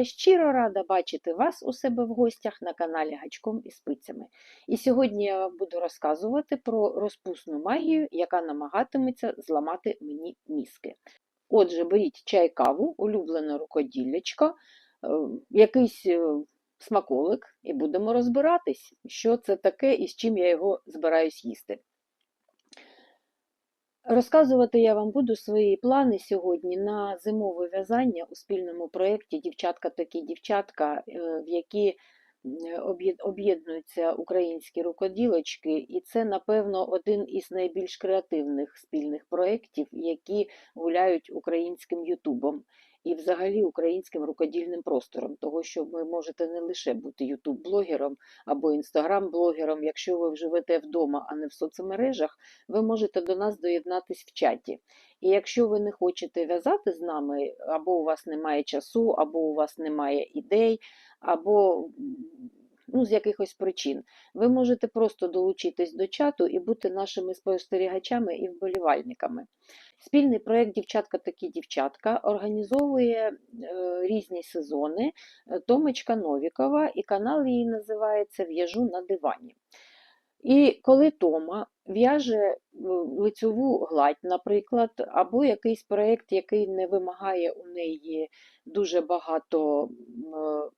я щиро рада бачити вас у себе в гостях на каналі Гачком і спицями. І сьогодні я вам буду розказувати про розпусну магію, яка намагатиметься зламати мені мізки. Отже, беріть чай каву, улюблене рукоділлячко, е, якийсь е, смаколик, і будемо розбиратись, що це таке і з чим я його збираюсь їсти. Розказувати я вам буду свої плани сьогодні на зимове в'язання у спільному проєкті Дівчатка такі дівчатка, е, в які об'єднуються українські рукоділочки, і це, напевно, один із найбільш креативних спільних проєктів, які гуляють українським Ютубом і взагалі українським рукодільним простором, того що ви можете не лише бути ютуб-блогером або інстаграм-блогером, якщо ви живете вдома, а не в соцмережах, ви можете до нас доєднатись в чаті. І якщо ви не хочете в'язати з нами, або у вас немає часу, або у вас немає ідей, або ну, з якихось причин, ви можете просто долучитись до чату і бути нашими спостерігачами і вболівальниками. Спільний проєкт Дівчатка такі дівчатка організовує е, різні сезони е, Томочка Новікова, і канал її називається В'яжу на дивані. І коли Тома в'яже е, лицьову гладь, наприклад, або якийсь проєкт, який не вимагає у неї дуже багато е,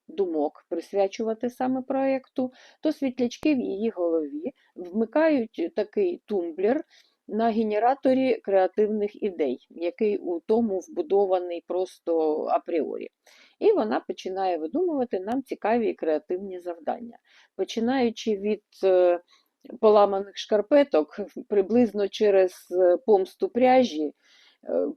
думок присвячувати саме проєкту, то світлячки в її голові вмикають такий тумблер на генераторі креативних ідей, який у тому вбудований просто апріорі. І вона починає видумувати нам цікаві і креативні завдання, починаючи від е, поламаних шкарпеток приблизно через е, помсту пряжі, е,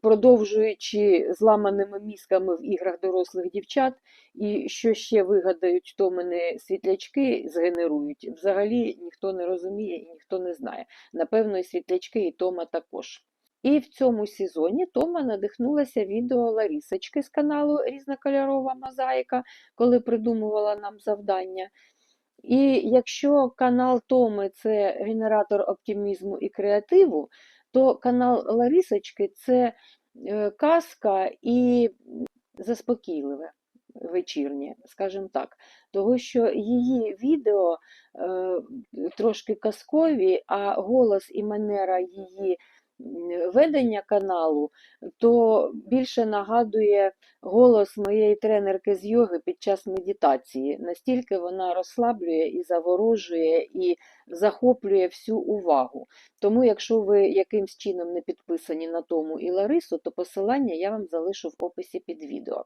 продовжуючи зламаними мізками в іграх дорослих дівчат, і що ще вигадають, то мене світлячки згенерують, взагалі ніхто не розуміє і ніхто не знає. Напевно, і світлячки, і Тома також. І в цьому сезоні Тома надихнулася відео Ларісочки з каналу Різнокольорова мозаїка, коли придумувала нам завдання. І якщо канал Томи це генератор оптимізму і креативу, то канал Ларісочки це е, казка і заспокійливе вечірнє, скажімо так. Того, що її відео е, трошки казкові, а голос і манера її ведення каналу, то більше нагадує голос моєї тренерки з йоги під час медитації. Настільки вона розслаблює і заворожує, і захоплює всю увагу. Тому, якщо ви якимсь чином не підписані на тому і Ларису, то посилання я вам залишу в описі під відео.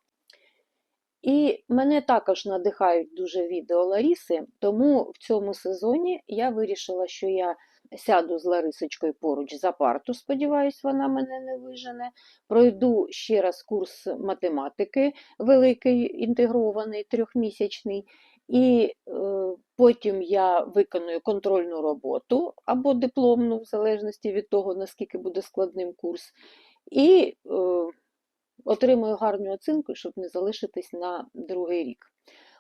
І мене також надихають дуже відео Ларіси, тому в цьому сезоні я вирішила, що я сяду з Ларисочкою поруч за парту, сподіваюсь, вона мене не вижене. Пройду ще раз курс математики, великий інтегрований трьохмісячний, і е, потім я виконую контрольну роботу або дипломну, в залежності від того, наскільки буде складним курс. І е, отримую гарну оцінку, щоб не залишитись на другий рік.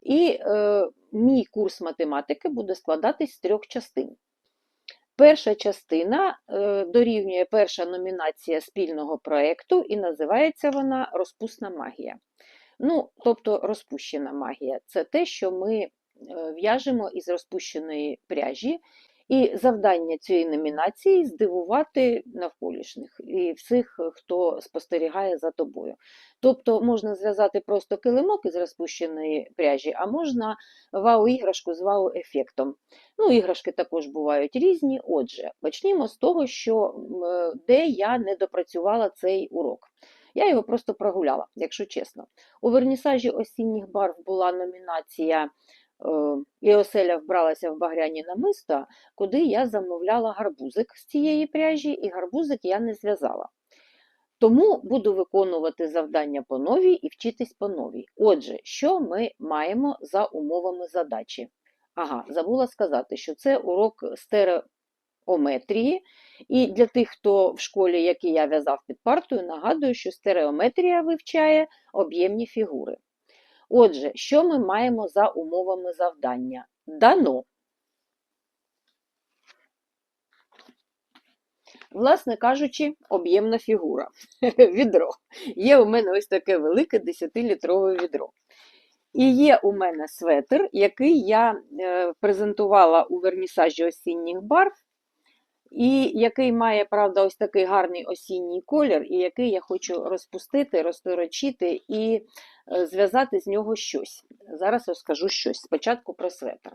І е, мій курс математики буде складатись з трьох частин. Перша частина е, дорівнює перша номінація спільного проєкту, і називається вона Розпусна магія. Ну, тобто розпущена магія це те, що ми е, в'яжемо із розпущеної пряжі, і завдання цієї номінації здивувати навколишніх і всіх, хто спостерігає за тобою. Тобто можна зв'язати просто килимок із розпущеної пряжі, а можна вау-іграшку з вау-ефектом. Ну, іграшки також бувають різні. Отже, почнімо з того, що де я не допрацювала цей урок. Я його просто прогуляла, якщо чесно. У вернісажі осінніх барв була номінація і оселя вбралася в багряні намиста, куди я замовляла гарбузик з цієї пряжі, і гарбузик я не зв'язала. Тому буду виконувати завдання по новій і вчитись по новій. Отже, що ми маємо за умовами задачі? Ага, забула сказати, що це урок стереометрії. І для тих, хто в школі, як і я в'язав під партою, нагадую, що стереометрія вивчає об'ємні фігури. Отже, що ми маємо за умовами завдання? Дано. Власне кажучи, об'ємна фігура. Відро. Є у мене ось таке велике 10-літрове відро. І є у мене светр, який я е, презентувала у вернісажі осінніх барв, і який має, правда, ось такий гарний осінній колір, і який я хочу розпустити, розторочити і е, зв'язати з нього щось. Зараз розкажу щось. Спочатку про светр.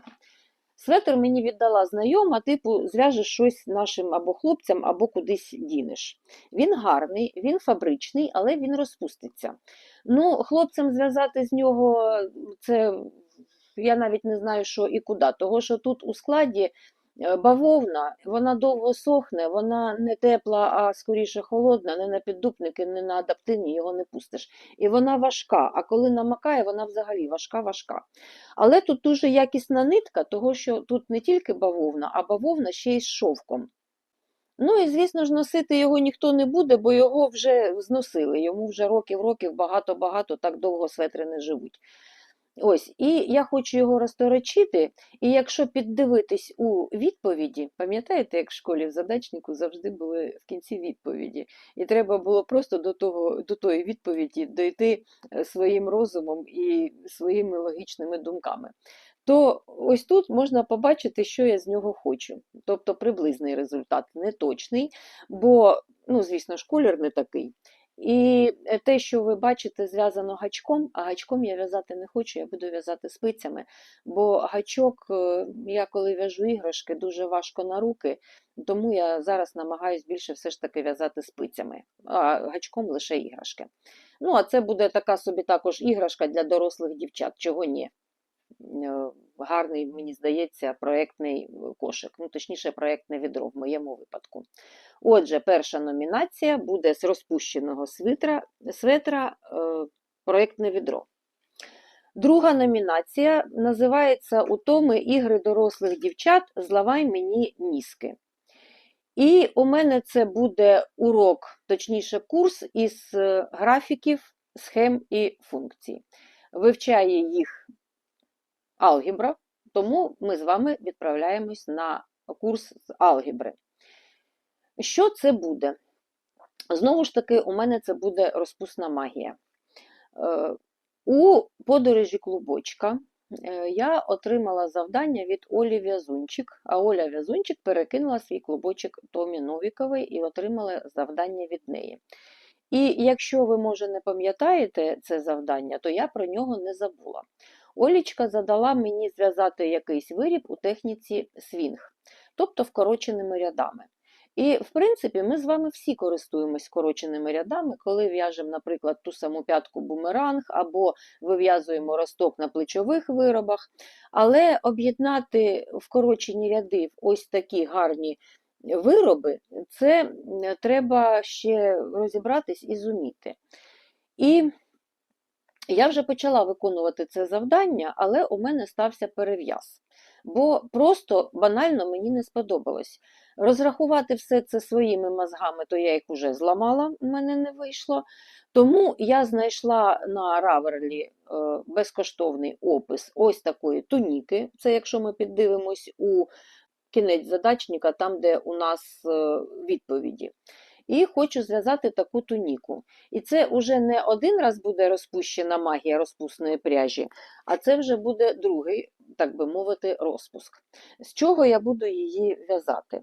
Светр мені віддала знайома, типу, зв'яжеш щось нашим або хлопцям, або кудись дінеш. Він гарний, він фабричний, але він розпуститься. Ну, хлопцям зв'язати з нього це я навіть не знаю, що і куди. Того, що тут у складі бавовна, вона довго сохне, вона не тепла, а скоріше холодна, не на піддупники, не на адаптивні його не пустиш. І вона важка, а коли намакає, вона взагалі важка-важка. Але тут дуже якісна нитка, того що тут не тільки бавовна, а бавовна ще й з шовком. Ну і, звісно ж, носити його ніхто не буде, бо його вже зносили. Йому вже років-років багато-багато так довго светри не живуть. Ось, і я хочу його розторочити, і якщо піддивитись у відповіді, пам'ятаєте, як в школі в задачнику завжди були в кінці відповіді, і треба було просто до, того, до тої відповіді дойти е, своїм розумом і своїми логічними думками. То ось тут можна побачити, що я з нього хочу. Тобто приблизний результат, не точний, бо, ну, звісно ж, не такий. І те, що ви бачите, зв'язано гачком, а гачком я в'язати не хочу, я буду в'язати спицями. Бо гачок, е, я коли в'яжу іграшки, дуже важко на руки, тому я зараз намагаюся більше все ж таки в'язати спицями, а гачком лише іграшки. Ну, а це буде така собі також іграшка для дорослих дівчат, чого ні. Е, Гарний, мені здається, проєктний кошик, ну, точніше, проєктне відро в моєму випадку. Отже, перша номінація буде з розпущеного свитра, светра е, проєктне відро. Друга номінація називається Утоми ігри дорослих дівчат Зламай мені мізки. І у мене це буде урок, точніше, курс із е, графіків, схем і функцій. Вивчає їх алгебра, тому ми з вами відправляємось на курс з алгебри. Що це буде? Знову ж таки, у мене це буде розпусна магія. Е, у подорожі клубочка е, я отримала завдання від Олі В'язунчик, а Оля В'язунчик перекинула свій клубочок Томі Новікової і отримала завдання від неї. І якщо ви, може, не пам'ятаєте це завдання, то я про нього не забула. Олічка задала мені зв'язати якийсь виріб у техніці свінг, тобто вкороченими рядами. І, в принципі, ми з вами всі користуємось скороченими рядами, коли в'яжемо, наприклад, ту саму п'ятку бумеранг, або вив'язуємо росток на плечових виробах. Але об'єднати вкорочені ряди в ось такі гарні вироби, це треба ще розібратись і зуміти. І я вже почала виконувати це завдання, але у мене стався перев'яз. Бо просто банально мені не сподобалось. Розрахувати все це своїми мозгами, то я їх вже зламала, у мене не вийшло. Тому я знайшла на Раверлі безкоштовний опис ось такої туніки. Це якщо ми піддивимось у кінець задачника, там, де у нас е, відповіді. І хочу зв'язати таку туніку. І це вже не один раз буде розпущена магія розпусної пряжі, а це вже буде другий, так би мовити, розпуск. З чого я буду її в'язати?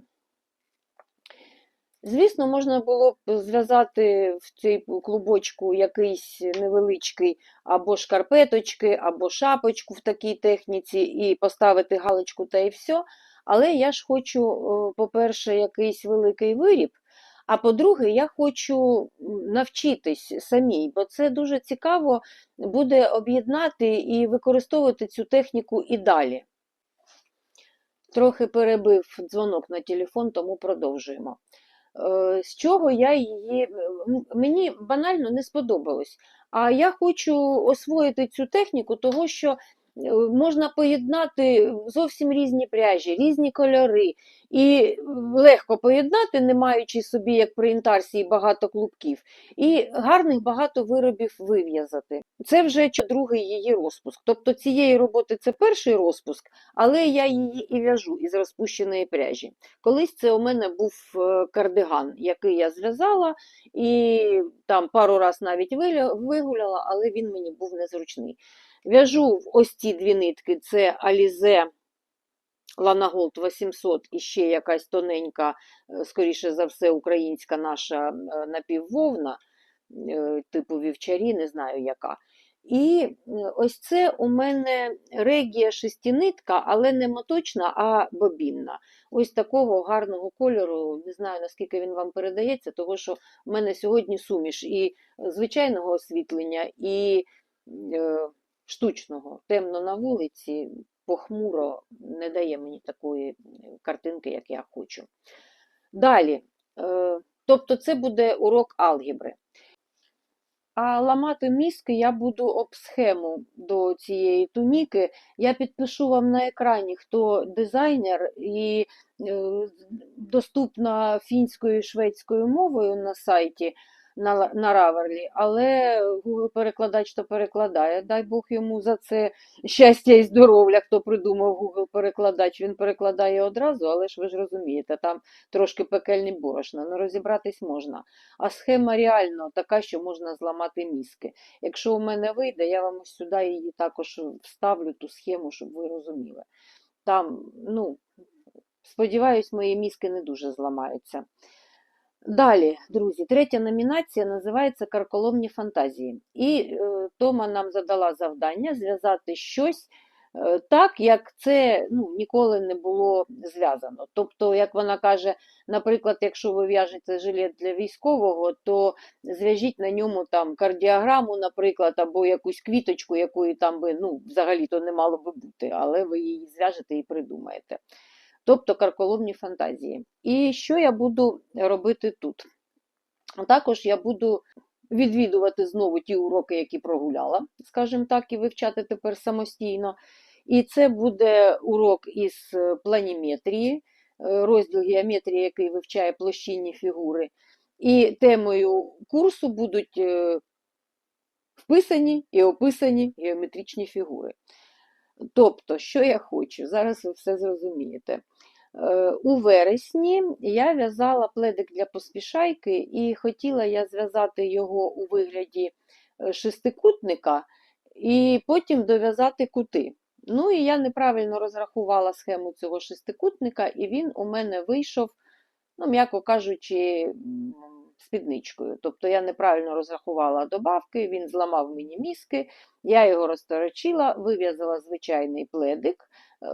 Звісно, можна було б зв'язати в цій клубочку якийсь невеличкий або шкарпеточки, або шапочку в такій техніці, і поставити галочку та і все. Але я ж хочу, по-перше, якийсь великий виріб, а по-друге, я хочу навчитись самій, бо це дуже цікаво буде об'єднати і використовувати цю техніку і далі. Трохи перебив дзвонок на телефон, тому продовжуємо. Е, з чого я її. Мені банально не сподобалось. А я хочу освоїти цю техніку, того що можна поєднати зовсім різні пряжі, різні кольори. І легко поєднати, не маючи собі, як при інтарсії, багато клубків, і гарних багато виробів вив'язати. Це вже другий її розпуск. Тобто цієї роботи це перший розпуск, але я її і в'яжу із розпущеної пряжі. Колись це у мене був е, кардиган, який я зв'язала, і там пару раз навіть вигуляла, але він мені був незручний. В'яжу в ось ці дві нитки: це Alize Lanagold 800 і ще якась тоненька, е, скоріше за все, українська наша е, напіввовна, е, типу вівчарі, не знаю яка. І ось це у мене регія шестинитка, але не моточна, а бобінна. Ось такого гарного кольору. Не знаю, наскільки він вам передається, тому що в мене сьогодні суміш і звичайного освітлення, і штучного. Темно на вулиці, похмуро не дає мені такої картинки, як я хочу. Далі, е, тобто це буде урок алгебри. А ламати мізки я буду об схему до цієї туніки. Я підпишу вам на екрані, хто дизайнер, і е, доступна фінською і шведською мовою на сайті на, на Раверлі, але Google перекладач то перекладає. Дай Бог йому за це щастя і здоров'я, хто придумав Google перекладач. Він перекладає одразу, але ж ви ж розумієте, там трошки пекельні борошна, ну розібратись можна. А схема реально така, що можна зламати мізки. Якщо у мене вийде, я вам ось сюди її також вставлю, ту схему, щоб ви розуміли. Там, ну, сподіваюсь, мої мізки не дуже зламаються. Далі, друзі, третя номінація називається Карколомні фантазії. І е, Тома нам задала завдання зв'язати щось е, так, як це ну, ніколи не було зв'язано. Тобто, як вона каже, наприклад, якщо ви в'яжете жилет для військового, то зв'яжіть на ньому там кардіограму, наприклад, або якусь квіточку, якої там би ну, взагалі-то не мало би бути, але ви її зв'яжете і придумаєте. Тобто карколомні фантазії. І що я буду робити тут? Також я буду відвідувати знову ті уроки, які прогуляла, скажімо так, і вивчати тепер самостійно. І це буде урок із планіметрії, е, розділ геометрії, який вивчає площинні фігури. І темою курсу будуть е, вписані і описані геометричні фігури. Тобто, що я хочу? Зараз ви все зрозумієте. Е, У вересні я в'язала пледик для поспішайки, і хотіла я зв'язати його у вигляді е, шестикутника і потім дов'язати кути. Ну і я неправильно розрахувала схему цього шестикутника, і він у мене вийшов, ну, м'яко кажучи, спідничкою. Тобто я неправильно розрахувала добавки, він зламав мені мізки, я його розторочила, вив'язала звичайний пледик, е,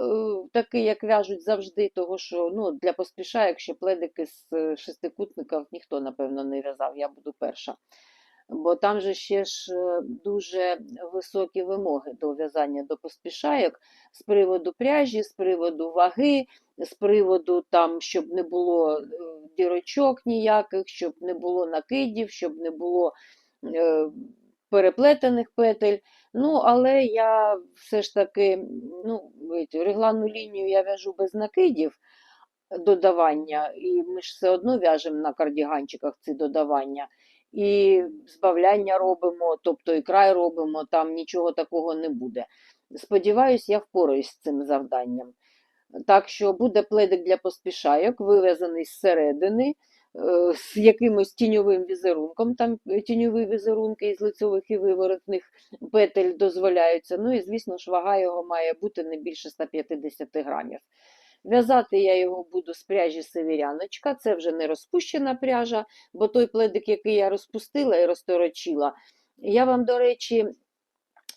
такий, як в'яжуть завжди, того що ну, для поспіша, якщо пледики з е, шестикутників ніхто, напевно, не в'язав, я буду перша. Бо там же ще ж е, дуже високі вимоги до в'язання до поспішайок з приводу пряжі, з приводу ваги, з приводу там, щоб не було е, дірочок ніяких, щоб не було накидів, щоб не було е, переплетених петель. Ну, але я все ж таки ну, регланну лінію я в'яжу без накидів додавання, і ми ж все одно в'яжемо на кардіганчиках ці додавання. І збавляння робимо, тобто і край робимо, там нічого такого не буде. Сподіваюсь, я впораюсь з цим завданням. Так що буде пледик для поспішайок, вив'язаний зсередини, е, з якимось тіньовим візерунком. Там тіньові візерунки із лицьових і виворотних петель дозволяються. Ну і, звісно ж, вага його має бути не більше 150 грамів. В'язати я його буду з пряжі северяночка, це вже не розпущена пряжа, бо той пледик, який я розпустила і розторочила, я вам, до речі,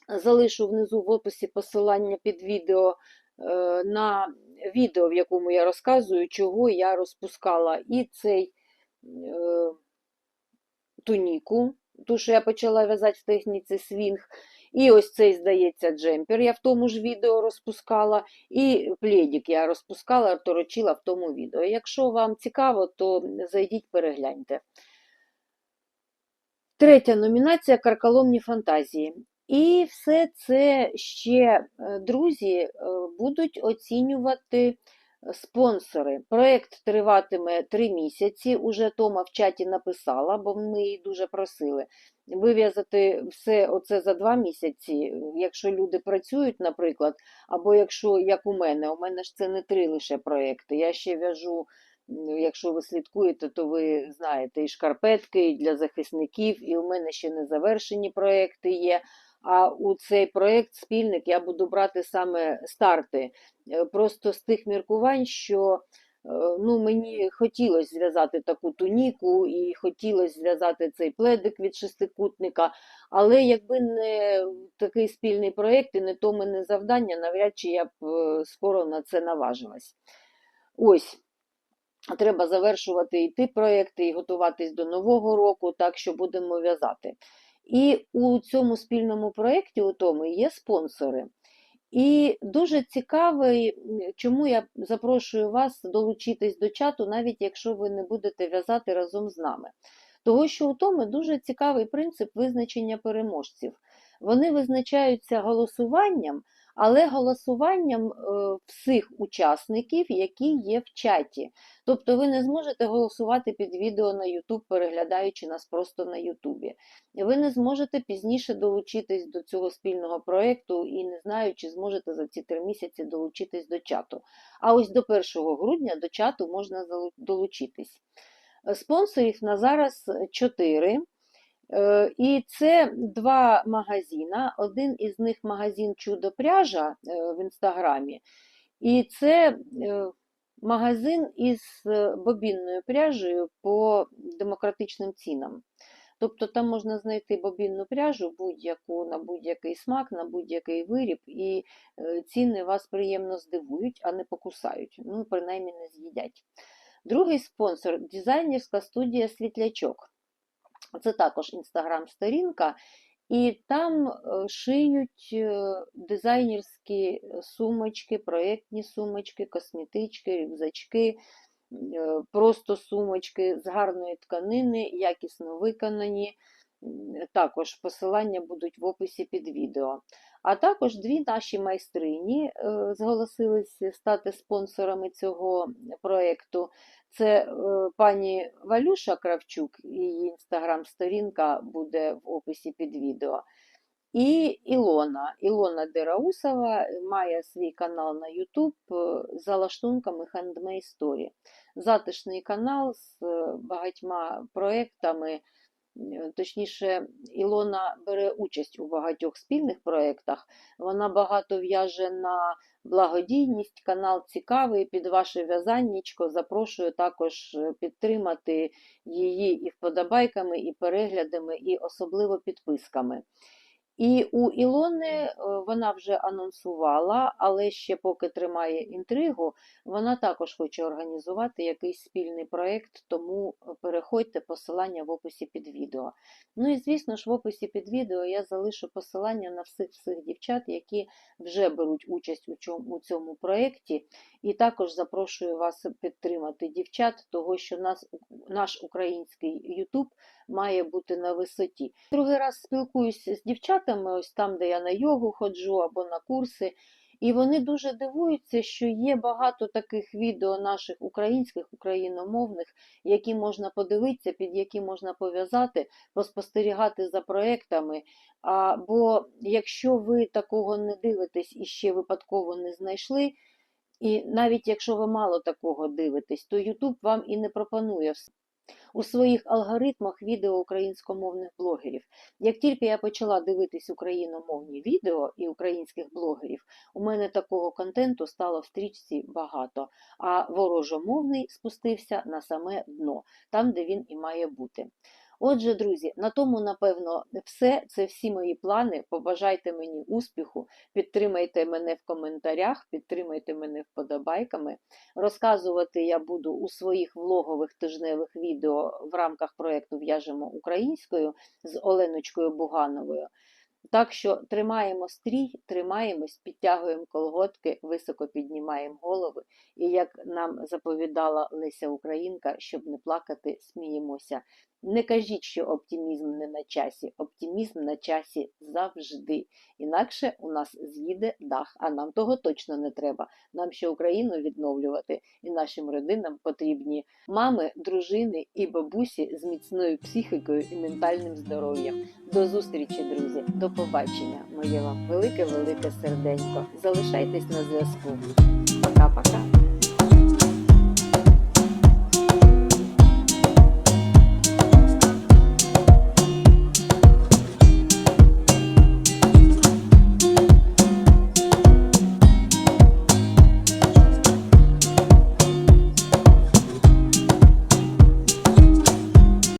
залишу внизу в описі посилання під відео е, на відео, в якому я розказую, чого я розпускала і цей е, туніку, ту, що я почала в'язати в техніці свінг. І ось цей, здається, джемпер я в тому ж відео розпускала, і пледик я розпускала, торочила в тому відео. Якщо вам цікаво, то зайдіть, перегляньте. Третя номінація Карколомні фантазії. І все це ще, е, друзі, е, будуть оцінювати спонсори. Проєкт триватиме три місяці. Уже Тома в чаті написала, бо ми її дуже просили. Вив'язати все оце за два місяці, якщо люди працюють, наприклад, або якщо, як у мене, у мене ж це не три лише проєкти. Я ще в'яжу, якщо ви слідкуєте, то ви знаєте, і шкарпетки, і для захисників, і у мене ще не завершені проєкти є. А у цей проєкт спільник я буду брати саме старти. Е, Просто з тих міркувань, що ну, мені хотілося зв'язати таку туніку і хотілося зв'язати цей пледик від шестикутника, але якби не такий спільний проєкт і не то мене завдання, навряд чи я б е, скоро на це наважилась. Ось. Треба завершувати і ті проєкти, і готуватись до Нового року, так що будемо в'язати. І у цьому спільному проєкті у тому є спонсори. І дуже цікавий, чому я запрошую вас долучитись до чату, навіть якщо ви не будете в'язати разом з нами. Того, що у тому дуже цікавий принцип визначення переможців. Вони визначаються голосуванням, але голосуванням е, всіх учасників, які є в чаті. Тобто ви не зможете голосувати під відео на YouTube, переглядаючи нас просто на YouTube. Ви не зможете пізніше долучитись до цього спільного проєкту і не знаю, чи зможете за ці три місяці долучитись до чату. А ось до 1 грудня до чату можна долучитись. Е, Спонсорів на зараз 4. Е, І це два магазина. Один із них магазин Чудо пряжа е, в інстаграмі. І це е, магазин із бобінною пряжею по демократичним цінам. Тобто там можна знайти бобінну пряжу будь-яку на будь-який смак, на будь-який виріб, і ціни вас приємно здивують, а не покусають. Ну, принаймні не з'їдять. Другий спонсор дизайнерська студія Світлячок. Це також інстаграм-сторінка, і там е, шиють е, дизайнерські сумочки, проєктні сумочки, косметички, рюкзачки, е, просто сумочки з гарної тканини, якісно виконані. Також посилання будуть в описі під відео. А також дві наші майстрині е, зголосилися стати спонсорами цього проєкту. Це е, пані Валюша Кравчук, її інстаграм-сторінка буде в описі під відео. І Ілона. Ілона Дераусова має свій канал на YouTube е, за лаштунками Handmade Story. Затишний канал з багатьма проєктами. Е, Точніше, Ілона бере участь у багатьох спільних проєктах. Вона багато в'яже на благодійність, канал цікавий під ваше в'язаннячко. Запрошую також е, підтримати її і вподобайками, і переглядами, і особливо підписками. І у Ілони е, вона вже анонсувала, але ще поки тримає інтригу, вона також хоче організувати якийсь спільний проєкт, тому переходьте посилання в описі під відео. Ну і звісно ж, в описі під відео я залишу посилання на всіх всіх дівчат, які вже беруть участь у цьому, у цьому проєкті. І також запрошую вас підтримати дівчат, того що нас, наш український YouTube має бути на висоті. Другий раз спілкуюся з дівчатами, ось там, де я на йогу ходжу або на курси. І вони дуже дивуються, що є багато таких відео наших українських, україномовних, які можна подивитися, під які можна пов'язати, поспостерігати за проектами. А, бо якщо ви такого не дивитесь і ще випадково не знайшли, і навіть якщо ви мало такого дивитесь, то YouTube вам і не пропонує вс- у своїх алгоритмах відео українськомовних блогерів. Як тільки я почала дивитись україномовні відео і українських блогерів, у мене такого контенту стало в стрічці багато, а ворожомовний спустився на саме дно, там, де він і має бути. Отже, друзі, на тому, напевно, все. Це всі мої плани. Побажайте мені успіху, підтримайте мене в коментарях, підтримайте мене вподобайками. Розказувати я буду у своїх влогових тижневих відео в рамках проєкту В'яжемо українською з Оленочкою Бугановою. Так що тримаємо стрій, тримаємось, підтягуємо колготки, високо піднімаємо голови. І як нам заповідала Леся Українка, щоб не плакати, сміємося. Не кажіть, що оптимізм не на часі. Оптимізм на часі завжди. Інакше у нас з'їде дах, а нам того точно не треба. Нам ще Україну відновлювати, і нашим родинам потрібні мами, дружини і бабусі з міцною психікою і ментальним здоров'ям. До зустрічі, друзі, до побачення. Моє вам велике-велике серденько. Залишайтесь на зв'язку. Пока-пока.